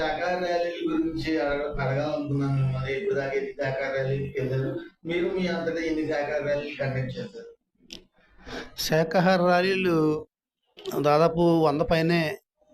శాఖాహార ర్యాలీల గురించి అడగ- అడగాలనుకున్నాను మిమ్మల్ని ఇప్పుడు దాకా ఎన్ని శాఖాహార ర్యాలీకి వెళ్ళారు మీరు మీ అంతటా ఎన్ని శాఖాహార ర్యాలీలు కండక్ట్ చేస్తారు శాకాహార ర్యాలీలు దాదాపు వంద పైనే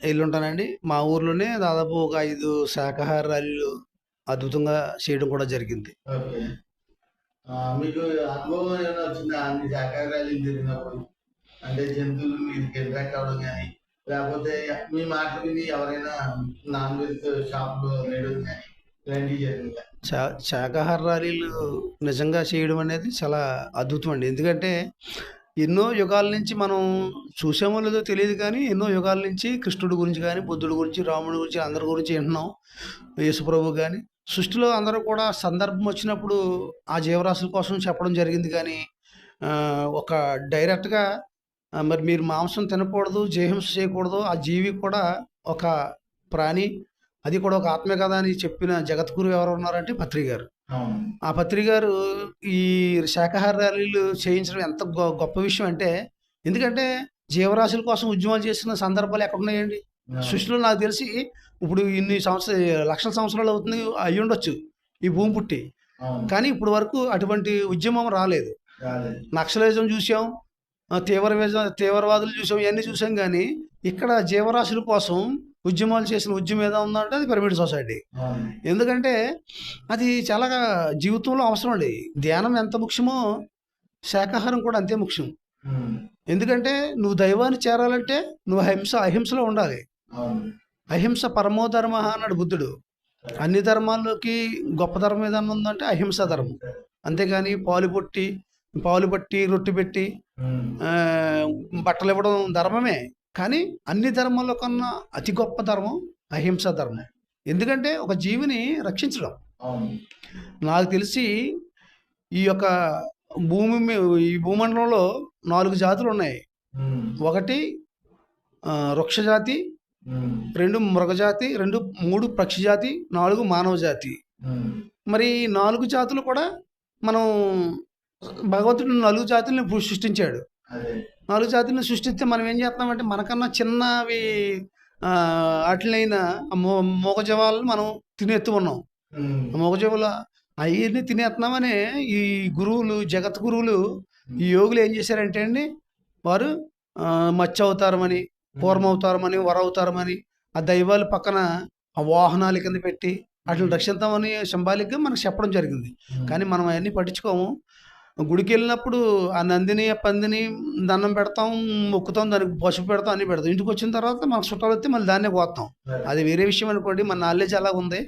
వెళ్ళుంటానండి మా ఊర్లోనే దాదాపు ఒక ఐదు శాకాహార ర్యాలీలు అద్భుతంగా చేయడం కూడా జరిగింది. మీకు అనుభవం ఏమైనా వచ్చిందా? అన్ని శాఖాహార ర్యాలీలు జరిగినప్పుడు? అంటే జంతువులు అట్రాక్ట్ అవ్వడం కానీ లేకపోతే మీ మాట విని ఎవరైనా నాన్ వెజ్ షాప్ వేయడం కానీ ఇలాంటివి జరిగిందా శా శాకాహార ర్యాలీలు నిజంగా చేయడం అనేది చాలా అద్భుతం అండి. ఎందుకంటే ఎన్నో యుగాల నుంచి మనం చూసామో లేదో తెలియదు కానీ ఎన్నో యుగాల నుంచి కృష్ణుడి గురించి కానీ బుద్ధుడి గురించి రాముడి గురించి అందరి గురించి వింటున్నాం. యేసుప్రభు కానీ సృష్టిలో అందరూ కూడా సందర్భం వచ్చినప్పుడు ఆ జీవరాశుల కోసం చెప్పడం జరిగింది కానీ ఒక డైరెక్ట్గా మరి మీరు మాంసం తినకూడదు జయహింస చేయకూడదు ఆ జీవి కూడా ఒక ప్రాణి అది కూడా ఒక ఆత్మే కదా అని చెప్పిన జగద్గురు ఎవరు ఉన్నారంటే పత్రి గారు ఆ పత్రి గారు ఈ శాకాహార ర్యాలీలు చేయించడం ఎంత గొ- గొప్ప విషయం అంటే ఎందుకంటే జీవరాశుల కోసం ఉద్యమాలు చేసిన సందర్భాలు ఎక్కడ ఉన్నాయండి సృష్టిలో నాకు తెలిసి ఇప్పుడు ఇన్ని సంవత్సరాలు లక్షల సంవత్సరాలు అవుతుంది అయి ఉండొచ్చు ఈ భూమి పుట్టి. కానీ ఇప్పుడు వరకు అటువంటి ఉద్యమం రాలేదు. నక్సలిజం చూసాం తీవ్రవాద తీవ్రవాదులు చూసాం ఇవన్నీ చూసాం కానీ ఇక్కడ జీవరాశుల కోసం ఉద్యమాలు చేసిన ఉద్యమం ఏదో ఉందంటే అది పిరమిడ్ సొసైటీ ఎందుకంటే అది చాలా జీవితంలో అవసరం అండి. ధ్యానం ఎంత ముఖ్యమో శాకాహారం కూడా అంతే ముఖ్యం. ఎందుకంటే నువ్వు దైవాన్ని చేరాలంటే నువ్వు అహింస అహింసలో ఉండాలి. అహింస పరమో ధర్మ అన్నాడు బుద్ధుడు. అన్ని ధర్మాల్లోకి గొప్ప ధర్మం ఏదన్నా ఉందంటే అహింస ధర్మం. అంతేగాని పాలు పొట్టి పాలు పట్టి రొట్టె పెట్టి బట్టలు ఇవ్వడం ధర్మమే. కానీ అన్ని ధర్మాల్లో కన్నా అతి గొప్ప ధర్మం అహింస ధర్మం. ఎందుకంటే ఒక జీవిని రక్షించడం. నాకు తెలిసి ఈ యొక్క భూమి ఈ భూమండలంలో నాలుగు జాతులు ఉన్నాయి. ఒకటి ఆ, వృక్ష జాతి ఉమ్. రెండు మృగజాతి రెండు మూడు పక్షి జాతి నాలుగు మానవ జాతి. మరి ఈ నాలుగు జాతులు కూడా మనం భగవంతుడు నాలుగు జాతుల్ని సృష్టించాడు. నాలుగు జాతులను సృష్టిస్తే మనం ఏం చేస్తామంటే మనకన్నా చిన్నవి మో మూగజీవాలను మనం తినేస్తూ ఉన్నాం. ఉమ్. మూగజీవుల అవన్నీ తినేస్తున్నామని ఈ గురువులు జగత్ గురువులు ఈ యోగులు ఏం చేశారంటే అండి వారు మత్స్య అవతారమని పూర్వ అవతారమని వర అవతారమని ఆ దైవాలు పక్కన ఆ వాహనాల కింద పెట్టి వాటిని రక్షిద్దామని సింబాలిక్గా మనకు చెప్పడం జరిగింది. కానీ మనం అవన్నీ పట్టించుకోము. గుడికి వెళ్ళినప్పుడు ఆ నందిని ఆ పందిని దండం పెడతాం మొక్కుతాం దానికి పసుపు పెడతాం అన్ని పెడతాం. ఇంటికి వచ్చిన తర్వాత మనకు చుట్టాలు వస్తే మళ్ళీ దాన్నే కోస్తాం అది వేరే విషయం అనుకోండి మన నాలెడ్జ్ అలా ఉంది.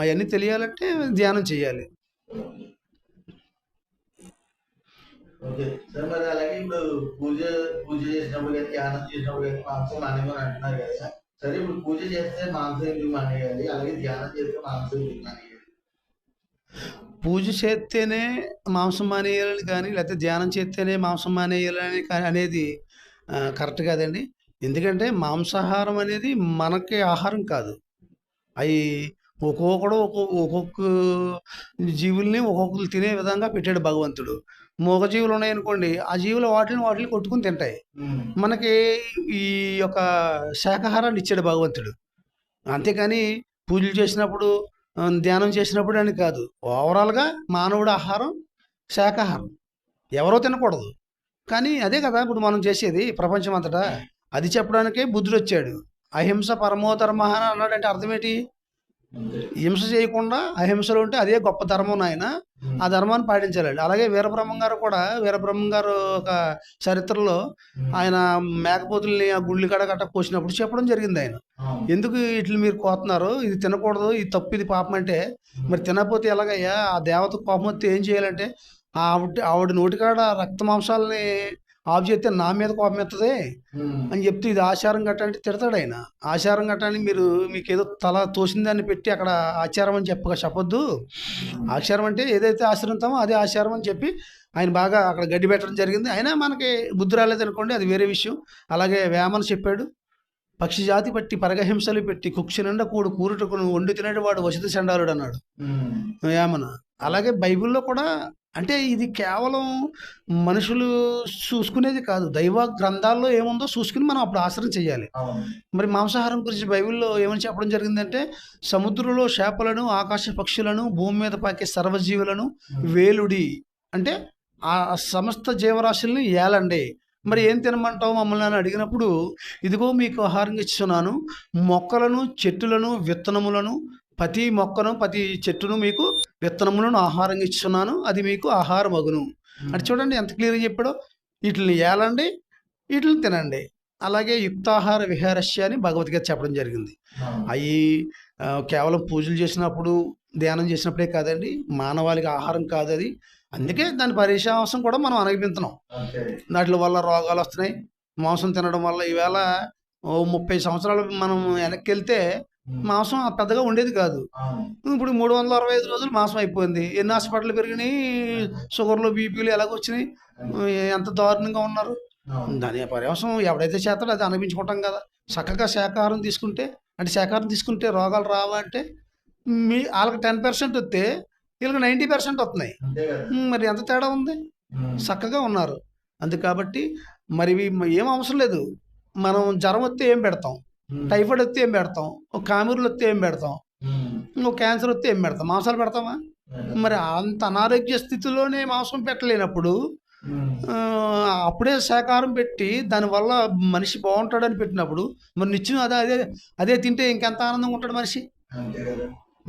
అవన్నీ తెలియాలంటే ధ్యానం చేయాలి. ఓకే. సార్ మరి అలాగే ఇప్పుడు పూజ పూజ చేసినప్పుడు కానీ ధ్యానం చేసినప్పుడు కానీ మాంసం మానేమని అంటున్నారు కదా సరే ఇప్పుడు పూజ చేస్తే మాంసం ఎందుకు మానేయాలి? అలాగే ధ్యానం చేస్తే మాంసం ఎందుకు మానేయాలి? పూజ చేస్తేనే మాంసం మానేయాలని కానీ లేకపోతే ధ్యానం చేస్తేనే మాంసం మానేయాలని కానీ అనేది కరెక్ట్ కాదండి. ఎందుకంటే మాంసాహారం అనేది మనకి ఆహారం కాదు. అవి ఒక్కొక్కడు ఒక్కొక్క ఒక్కొక్క జీవుల్ని ఒక్కొక్కరు తినే విధంగా పెట్టాడు భగవంతుడు. మూగ జీవులు ఉన్నాయనుకోండి ఆ జీవులు వాటిని వాటిని కొట్టుకుని తింటాయి. మనకి ఈ యొక్క శాకాహారాన్ని ఇచ్చాడు భగవంతుడు. అంతేకాని పూజలు చేసినప్పుడు ధ్యానం చేసినప్పుడు అని కాదు. ఓవరాల్గా మానవుడు ఆహారం శాకాహారం ఎవరో తినకూడదు. కానీ అదే కదా ఇప్పుడు మనం చేసేది ప్రపంచం అంతటా అది చెప్పడానికే బుద్ధుడు వచ్చాడు అహింస పరమోధర్మ అని అన్నాడంటే అర్థం ఏంటి హింస చేయకుండా అహింసలో ఉంటే అదే గొప్ప ధర్మం నాయన. ఆ ధర్మాన్ని పాటించాలండి. అలాగే వీరబ్రహ్మం గారు కూడా వీరబ్రహ్మం గారు ఒక చరిత్రలో. ఆయన మేకపోతుల్ని ఆ గుళ్ళు కడ గట్ట కోసినప్పుడు చెప్పడం జరిగింది ఆయన. ఎందుకు ఇట్లా మీరు కోతున్నారు ఇది తినకూడదు ఇది తప్పు ఇది పాపం అంటే మరి తినకపోతే ఎలాగయ్యా? ఆ దేవత కోపం వస్తే ఏం చేయాలంటే ఆవిడ ఆవిడ నోటికాడ రక్త మాంసాలని ఆఫ్ చేస్తే నా మీద కోపం ఎత్తది. అని చెప్తే ఇది ఆచారం గట్ట అంటే తిడతాడు ఆయన. ఆచారం గట్ట అని మీరు మీకు ఏదో తల తోసిన దాన్ని పెట్టి అక్కడ ఆచారం అని చెప్పక చెప్పొద్దు. ఆచారం అంటే ఏదైతే ఆచరిస్తామో అదే ఆచారం అని చెప్పి ఆయన బాగా అక్కడ గడ్డి పెట్టడం జరిగింది. అయినా మనకి బుద్ధి రాలేదు అనుకోండి అది వేరే విషయం. అలాగే వేమన చెప్పాడు పక్షి జాతి పట్టి పరగహింసలు పెట్టి కుక్షి నిండా కూడు కూరుటకును వండి తినేటి వాడు వసతి చండాలుడు అన్నాడు. వేమన. అలాగే బైబిల్లో కూడా అంటే ఇది కేవలం మనుషులు చూసుకునేది కాదు. దైవ గ్రంథాల్లో ఏముందో చూసుకుని మనం అప్పుడు ఆశ్రయం చేయాలి. మరి మాంసాహారం గురించి బైబిల్లో ఏమని చెప్పడం జరిగిందంటే సముద్రంలో చేపలను ఆకాశ పక్షులను భూమి మీద పాకే సర్వజీవులను వేలుడి అంటే ఆ సమస్త జీవరాశుల్ని ఏలండి. మరి ఏం తినమంటావు మమ్మల్ని అని అడిగినప్పుడు ఇదిగో మీకు ఆహారంగా ఇస్తున్నాను మొక్కలను చెట్టులను విత్తనములను ప్రతి మొక్కను ప్రతి చెట్టును మీకు విత్తనములను ఆహారంగా ఇస్తున్నాను అది మీకు ఆహారం అగును అంటే చూడండి ఎంత క్లియర్గా చెప్పాడో వీటిని ఏలండి వీటిని తినండి. అలాగే యుక్తాహార విహారస్య అని భగవద్గీత చెప్పడం జరిగింది. అవి కేవలం పూజలు చేసినప్పుడు ధ్యానం చేసినప్పుడే కాదండి మానవాళికి ఆహారం కాదు అది. అందుకే దాని పరిశాంసం కూడా మనం అనుభవిస్తున్నాం అంతే. వాటి వల్ల రోగాలు వస్తున్నాయి. మాంసం తినడం వల్ల ఈవేళ ఓ ముప్పై సంవత్సరాలు మనం వెనక్కి వెళ్తే మాంసం పెద్దగా ఉండేది కాదు. ఇప్పుడు మూడు వందల అరవై ఐదు రోజులు మాంసం అయిపోయింది. ఎన్ని హాస్పిటల్ పెరిగినాయి? షుగర్లు బీపీలు ఎలాగొచ్చినాయి? ఎంత దారుణంగా ఉన్నారు? దాని పర్యవసం ఎవడైతే చేస్తాడో అది అనిపించుకుంటాం కదా. చక్కగా శాకాహారం తీసుకుంటే అంటే శాకాహారం తీసుకుంటే రోగాలు రావా అంటే మీ వాళ్ళకి టెన్ పర్సెంట్ వస్తే వీళ్ళకి నైంటీ పర్సెంట్ వస్తున్నాయి. మరి ఎంత తేడా ఉంది. చక్కగా ఉన్నారు. అందు కాబట్టి మరి ఏం అవసరం లేదు. మనం జ్వరం వస్తే ఏం పెడతాం. టైఫాయిడ్ వస్తే ఏం పెడతాం? ఒక కామెరులు వస్తే ఏం పెడతాం? ఉమ్. ఇంకో క్యాన్సర్ వస్తే ఏం పెడతాం? మాంసాలు పెడతామా? మరి అంత అనారోగ్య స్థితిలోనే మాంసం పెట్టలేనప్పుడు. ఆ, అప్పుడే శాకాహారం పెట్టి దానివల్ల మనిషి బాగుంటాడని పెట్టినప్పుడు మరి నిత్యం అదే అదే అదే తింటే ఇంకెంత ఆనందంగా ఉంటాడు మనిషి?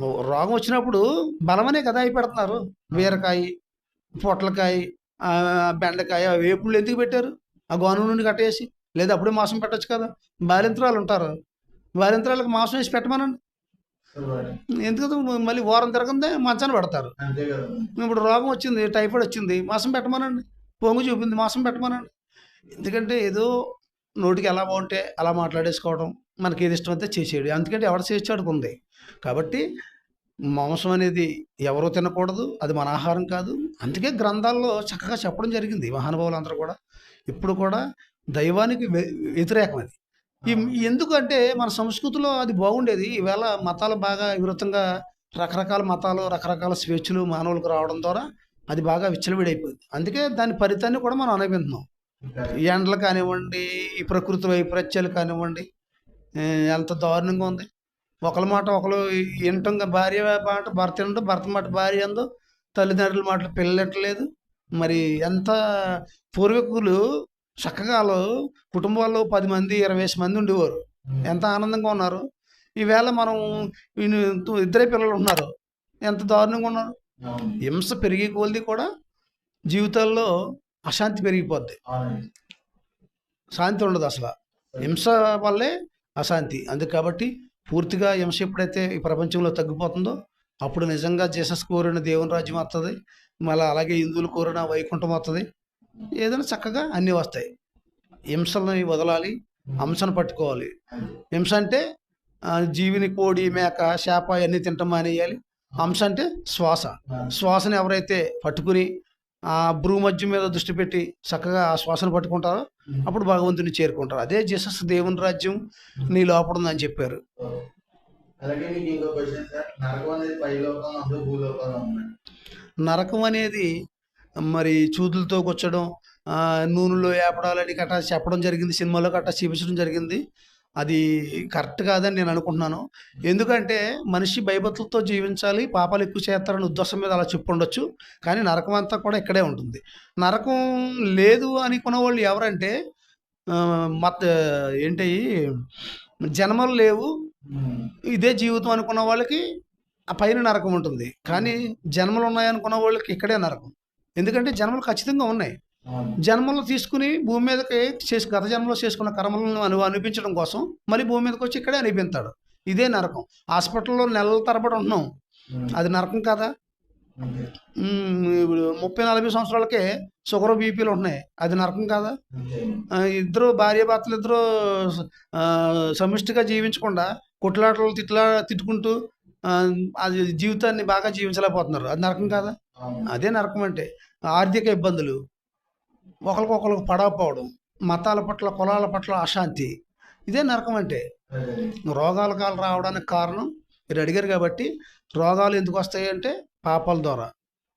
రోగం వచ్చినప్పుడు బలమనే కదా అవి పెడుతున్నారు. బీరకాయ పొట్లకాయ బెండకాయ వేపుళ్ళు ఎందుకు పెట్టారు? ఆ గోను నుండి కట్టేసి. లేదా అప్పుడే మాంసం పెట్టొచ్చు కదా? బాలింత్రాలు ఉంటారు బాలింత్రాలకు మాంసం వేసి పెట్టమనండి. సూపర్. ఎందుకు మళ్ళీ వారం తిరగందే మంచాన పెడతారు. ఇప్పుడు రోగం వచ్చింది టైఫాయిడ్ వచ్చింది మాసం పెట్టమనండి. పొంగు చూపింది మాసం పెట్టమనండి. ఎందుకంటే ఏదో నోటికి ఎలా బాగుంటే అలా మాట్లాడేసుకోవడం మనకి ఏది ఇష్టమైతే చేసేయడం. అందుకంటే ఎవరు చేసేవాడికి ఉంది కాబట్టి మాంసం అనేది ఎవరో తినకూడదు అది మన ఆహారం కాదు. అందుకే గ్రంథాల్లో చక్కగా చెప్పడం జరిగింది మహానుభావులు అందరూ కూడా. ఇప్పుడు కూడా దైవానికి వ్య- వ్యతిరేకం అది. ఈ- ఎందుకంటే మన సంస్కృతిలో అది బాగుండేది. ఈవేళ మతాలు బాగా వివృతంగా రకరకాల మతాలు రకరకాల స్వేచ్ఛలు మానవులకు రావడం ద్వారా అది బాగా విచ్చలవిడైపోయింది. అందుకే దాని ఫలితాన్ని కూడా మనం అనుభవిస్తున్నాం ఈ ఎండలు కానివ్వండి ఈ ప్రకృతి వైపరీత్యాలు కానివ్వండి ఎంత దారుణంగా ఉంది. ఒకరి మాట ఒకరు వినటం భార్య మాట భర్త వినటం భర్త మాట భార్య అందో తల్లిదండ్రుల మాటలు పిల్లలట్లేదు మరి ఎంత పూర్వీకులు చక్కగా వాళ్ళు కుటుంబాల్లో పది మంది ఇరవై మంది ఉండేవారు. ఎంత ఆనందంగా ఉన్నారు. ఈవేళ మనం ఇద్దరే పిల్లలు ఉన్నారు. ఎంత దారుణంగా ఉన్నారు. హింస పెరిగే కొలది కూడా జీవితాల్లో అశాంతి పెరిగిపోద్ది. శాంతి ఉండదు అసలు. హింస వల్లే అశాంతి. అందుకు కాబట్టి పూర్తిగా హింస ఎప్పుడైతే ఈ ప్రపంచంలో తగ్గిపోతుందో అప్పుడు నిజంగా జీసస్ కోరిన దేవుని రాజ్యం వస్తుంది మళ్ళీ అలాగే హిందువులు కోరిన వైకుంఠం వస్తుంది ఏదైనా చక్కగా అన్నీ వస్తాయి. హింసలని వదలాలి హంసను పట్టుకోవాలి. హింస అంటే జీవిని కోడి మేక చేప అన్నీ తింటాం మానేయాలి. హంస అంటే శ్వాస. శ్వాసను ఎవరైతే పట్టుకుని ఆ భ్రూమధ్యం మీద దృష్టి పెట్టి చక్కగా ఆ శ్వాసను పట్టుకుంటారో అప్పుడు భగవంతుని చేరుకుంటారు. అదే జీసస్ దేవుని రాజ్యం నీ లోపల ఉందని చెప్పారు. నరకం అనేది మరి చూదులతో కూర్చడం నూనెలో ఏపడాలని గట్రా చెప్పడం జరిగింది సినిమాలో గట్రా చూపించడం జరిగింది. అది కరెక్ట్ కాదని నేను అనుకుంటున్నాను. ఎందుకంటే మనిషి భయభక్తులతో జీవించాలి పాపాలు ఎక్కువ చేస్తారని ఉద్దేశం మీద అలా చెప్పుండొచ్చు. కానీ నరకం అంతా కూడా ఇక్కడే ఉంటుంది. నరకం లేదు అనుకున్న వాళ్ళు ఎవరంటే మత్ మత ఏంటి జన్మలు లేవు. ఇదే జీవితం అనుకున్న వాళ్ళకి ఆ పైన నరకం ఉంటుంది. కానీ జన్మలు ఉన్నాయనుకున్న వాళ్ళకి ఇక్కడే నరకం. ఎందుకంటే జన్మలు ఖచ్చితంగా ఉన్నాయి. జన్మలు తీసుకుని భూమి మీదకి చేసి గత జన్మలో చేసుకున్న కర్మలను అను అనిపించడం కోసం మళ్ళీ భూమి మీదకి వచ్చి ఇక్కడే అనిపిస్తాడు ఇదే నరకం. హాస్పిటల్లో నెలల తరబడి ఉంటున్నాం. అది నరకం కదా. ఇప్పుడు ముప్పై నలభై సంవత్సరాలకే షుగర్ బీపీలు ఉంటున్నాయి. అది నరకం కాదా. ఇద్దరు భార్య భర్తలు ఇద్దరు సమిష్టిగా జీవించకుండా కొట్లాటలు తిట్లా తిట్టుకుంటూ అది జీవితాన్ని బాగా జీవించలేకపోతున్నారు. అది నరకం కాదా. అదే నరకం అంటే ఆర్థిక ఇబ్బందులు ఒకరికొకరికి పడవపోవడం మతాల పట్ల కులాల పట్ల అశాంతి ఇదే నరకం అంటే. రోగాల కాలు రావడానికి కారణం మీరు అడిగారు కాబట్టి రోగాలు ఎందుకు వస్తాయి అంటే పాపాల ద్వారా.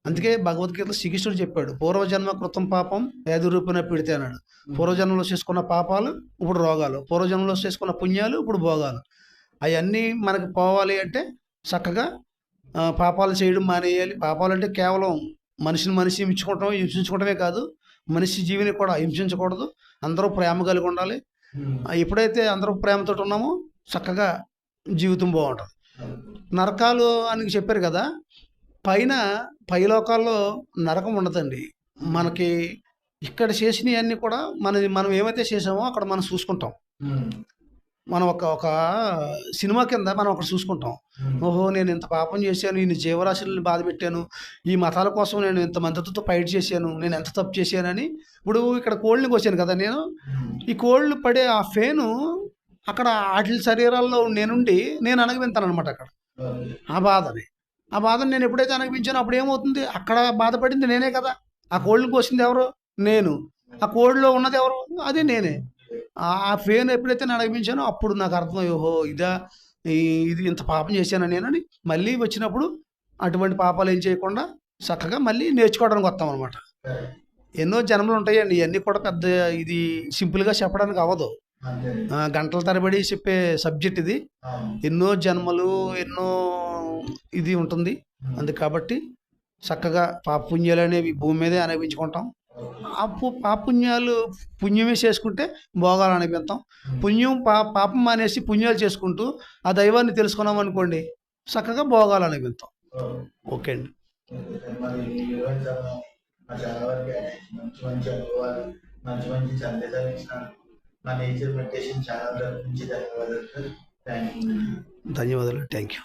అందుకే భగవద్గీతలో శ్రీకృష్ణుడు చెప్పాడు పూర్వజన్మ కృతం పాపం ఏది రూపేణ పెడితే అన్నాడు. పూర్వజన్మలో చేసుకున్న పాపాలు ఇప్పుడు రోగాలు. పూర్వజన్మలో చేసుకున్న పుణ్యాలు ఇప్పుడు భోగాలు. అవన్నీ మనకి పోవాలి అంటే చక్కగా పాపాలు చేయడం మానేయాలి. పాపాలు అంటే కేవలం మనిషిని మనిషి హింసించుకోవటం హింసించుకోవటమే కాదు మనిషి జీవిని కూడా హింసించకూడదు. అందరూ ప్రేమ కలిగి ఉండాలి. ఎప్పుడైతే అందరూ ప్రేమతో ఉన్నామో చక్కగా జీవితం బాగుంటుంది. నరకాలు అని చెప్పారు కదా పైన పైలోకాల్లో నరకం ఉండదండి. మనకి ఇక్కడ చేసినవన్నీ కూడా మన మనం ఏమైతే చేసామో అక్కడ మనం చూసుకుంటాం. మనం ఒక ఒక సినిమా కింద మనం ఒకటి చూసుకుంటాం. ఓహో నేను ఇంత పాపం చేశాను ఇన్ని జీవరాశులను బాధ పెట్టాను ఈ మతాల కోసం నేను ఇంత మందితో ఫైట్ చేశాను నేను ఎంత తప్పు చేశానని ఇప్పుడు ఇక్కడ కోళ్ళని కోసాను కదా నేను. ఈ కోళ్ళు పడే ఆ ఫేను అక్కడ వాటి శరీరాల్లో నేనుండి నేను అనగవింతాను అనమాట అక్కడ. ఆ బాధని. ఆ బాధను నేను ఎప్పుడైతే అనిపించానో అప్పుడు ఏమవుతుంది? అక్కడ బాధపడింది నేనే కదా. ఆ కోళ్ళని కోసింది ఎవరు? నేను. ఆ కోడిలో ఉన్నది ఎవరు? అది నేనే. ఆ ఫేన్ ఎప్పుడైతే నేను అనిపించానో అప్పుడు నాకు అర్థం ఓహో ఇదా ఇది ఇంత పాపం చేశాను నేనని మళ్ళీ వచ్చినప్పుడు అటువంటి పాపాలు ఏం చేయకుండా చక్కగా మళ్ళీ నేర్చుకోవడానికి వస్తాం అనమాట. ఎన్నో జన్మలు ఉంటాయండి. ఇవన్నీ కూడా పెద్ద ఇది సింపుల్గా చెప్పడానికి అవ్వదు. గంటల తరబడి చెప్పే సబ్జెక్ట్ ఇది. ఎన్నో జన్మలు ఎన్నో ఇది ఉంటుంది. అందు కాబట్టి చక్కగా పాపుణ్యాలు అనేవి భూమి మీదే అనిపించుకుంటాం ఆ పుణ్యాలు పాపుణ్యాలు పుణ్యమే చేసుకుంటే భోగాలు అనిపిస్తాం పుణ్యం పా పాపం మానేసి పుణ్యాలు చేసుకుంటూ ఆ దైవాన్ని తెలుసుకున్నాం అనుకోండి చక్కగా భోగాలు అనిపిస్తాం ఓకే. అండి. మంచి మంచి సందేశాలు ఇచ్చినారు మా నేచర్ మెడిటేషన్ ధన్యవాదాలు ధన్యవాదాలు. Thank you.